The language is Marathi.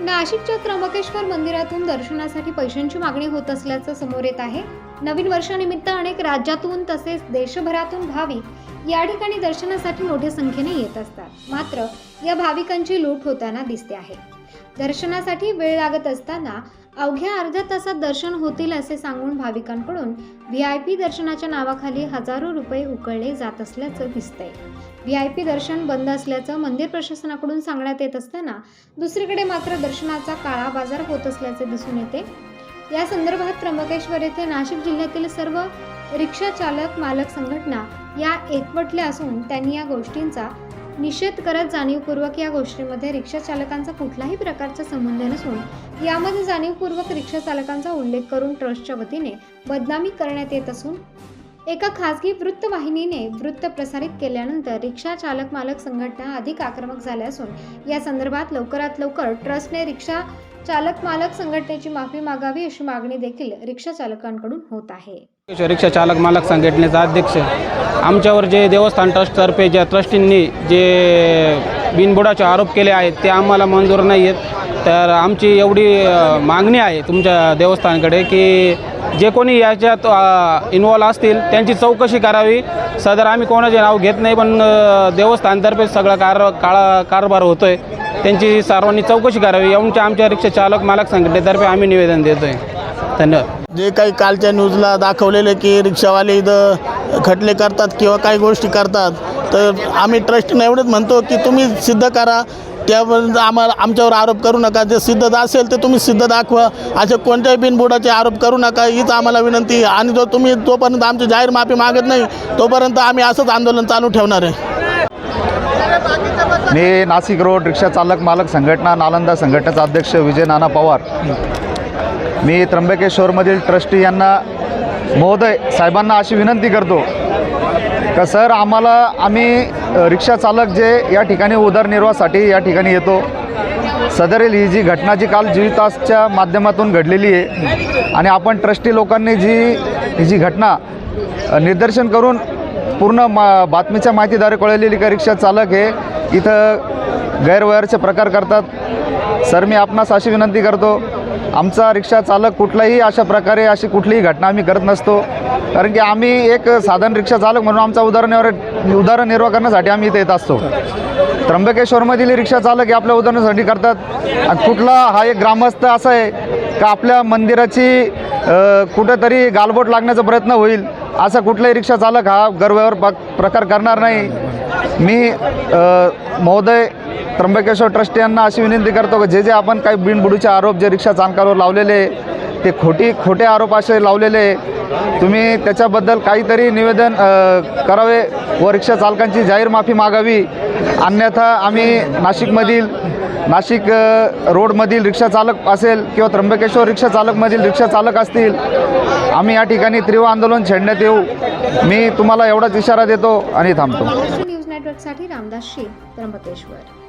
नाशिकच्या त्र्यंबकेश्वर मंदिरातून दर्शनासाठी पैशांची मागणी होत असल्याचं समोर येत आहे. नवीन वर्षानिमित्त अनेक राज्यातून तसेच देशभरातून भाविक या ठिकाणी दर्शनासाठी मोठ्या संख्येने येत असतात. मात्र या भाविकांची लूट होताना दिसते आहे. दर्शनासाठी वेळ लागत असताना अवघ्या अर्ध्या तासात दर्शन होतील असे सांगून भाविकांकडून व्ही आय पी दर्शनाच्या नावाखाली हजारो रुपये उकळले जात असल्याचं दिसतंय. व्ही आय पी दर्शन बंद असल्याचं मंदिर प्रशासनाकडून सांगण्यात येत असताना दुसरीकडे मात्र दर्शनाचा काळा बाजार होत असल्याचे दिसून येते. या संदर्भात त्र्यंबकेश्वर येथे नाशिक जिल्ह्यातील सर्व रिक्षा चालक मालक संघटना या एकवटल्या असून त्यांनी या गोष्टींचा निषेध करत जाणीवपूर्वक या गोष्टीमध्ये रिक्षा चालकांचा कुठलाही प्रकारचा संबंध नसून यामध्ये जाणीवपूर्वक रिक्षा चालकांचा उल्लेख करून ट्रस्टच्या वतीने बदनामी करण्यात येत असून एका खासगी वृत्तवाहिनीने वृत्त प्रसारित केल्यानंतर रिक्षा चालक मालक संघटना अधिक आक्रमक झाल्या असून या संदर्भात लवकरात लवकर ट्रस्टने रिक्षा चालक मालक संघटनेची माफी मागावी अशी मागणी देखील रिक्षा चालकांकडून होत आहे. रिक्षा चालक मालक संघटनेचा अध्यक्ष. आमच्यावर जे देवस्थान ट्रस्टतर्फे ज्या ट्रस्टींनी जे बिनबुडाचे आरोप केले आहेत ते आम्हाला मंजूर नाही आहेत. तर आमची एवढी मागणी आहे तुमच्या देवस्थानकडे की जे कोणी याच्यात इन्वॉल्व असतील त्यांची चौकशी करावी. सदर आम्ही कोणाचे नाव घेत नाही पण देवस्थानतर्फे सगळा कार काळा कारभार होतो आहे त्यांची सर्वांनी चौकशी करावी. आमच्या आमच्या रिक्षा चालक मालक संघटनेतर्फे आम्ही निवेदन देतो आहे धन्यवाद. जे काही कालच्या न्यूजला दाखवलेले की रिक्षावाले इथं खटले करतात किंवा काही गोष्टी करतात तर आम्ही ट्रस्टनं एवढंच म्हणतो की तुम्ही सिद्ध करा. त्यापर्यंत आम्हाला आमच्यावर आरोप करू नका. जे सिद्ध असेल ते तुम्ही सिद्ध दाखवा. असे कोणत्याही बिनबुडाचे आरोप करू नका. हीच आम्हाला विनंती आहे. आणि जो तुम्ही तोपर्यंत आमची जाहीर माफी मागत नाही तोपर्यंत आम्ही असंच आंदोलन चालू ठेवणार आहे. मी नाशिक रोड रिक्षा चालक मालक संघटना नालंदा संघटनेचा अध्यक्ष विजय नाना पवार. मी त्र्यंबकेश्वरमधील ट्रस्टी यांना महोदय साहेबांना अशी विनंती करतो का सर आम्हाला आम्ही रिक्षा चालक जे या ठिकाणी उदरनिर्वाहासाठी या ठिकाणी येतो. सदरील ही जी घटना जी काल जीवितासच्या माध्यमातून घडलेली आहे आणि आपण ट्रस्टी लोकांनी जी ही जी घटना निदर्शन करून पूर्ण मा बातमीच्या माहितीद्वारे कळलेली का रिक्षा चालक हे इथं गैरव्यवहारचे प्रकार करतात. सर मी आपणास अशी विनंती करतो आमचा रिक्षा चालक कुठलाही अशा प्रकारे अशी कुठलीही घटना आम्ही करत नसतो. कारण की आम्ही एक साधारण रिक्षा चालक म्हणून आमचा उदाहरणनिर्वाह उदाहरणनिर्वाह करण्यासाठी आम्ही इथे येत असतो. त्र्यंबकेश्वरमधील रिक्षा चालक हे आपल्या उदाहरणासाठी करतात. कुठला हा एक ग्रामस्थ असा आहे का आपल्या मंदिराची कुठंतरी गालबोट लागण्याचा प्रयत्न होईल असा कुठलाही रिक्षा चालक हा गैरव्यवहार प- प्रकार करणार नाही. मी महोदय त्र्यंबकेश्वर ट्रस्टी यांना अशी विनंती करतो की जे जे आपण काही बिनबुडूचे आरोप जे रिक्षा चालकावर लावलेले ते खोटी खोटे आरोप असे लावलेले तुम्ही त्याच्याबद्दल काहीतरी निवेदन करावे व रिक्षा चालकांची जाहीर माफी मागावी. अन्यथा आम्ही नाशिकमधील नाशिक रोडमधील रिक्षा चालक असेल किंवा त्र्यंबकेश्वर रिक्षा चालकमधील रिक्षा चालक असतील आम्ही या ठिकाणी तीव्र आंदोलन छेडण्यात येऊ. मी तुम्हाला एवढाच इशारा देतो आणि थांबतो. न्यूज नेटवर्कसाठी रामदास त्र्यंबकेश्वर.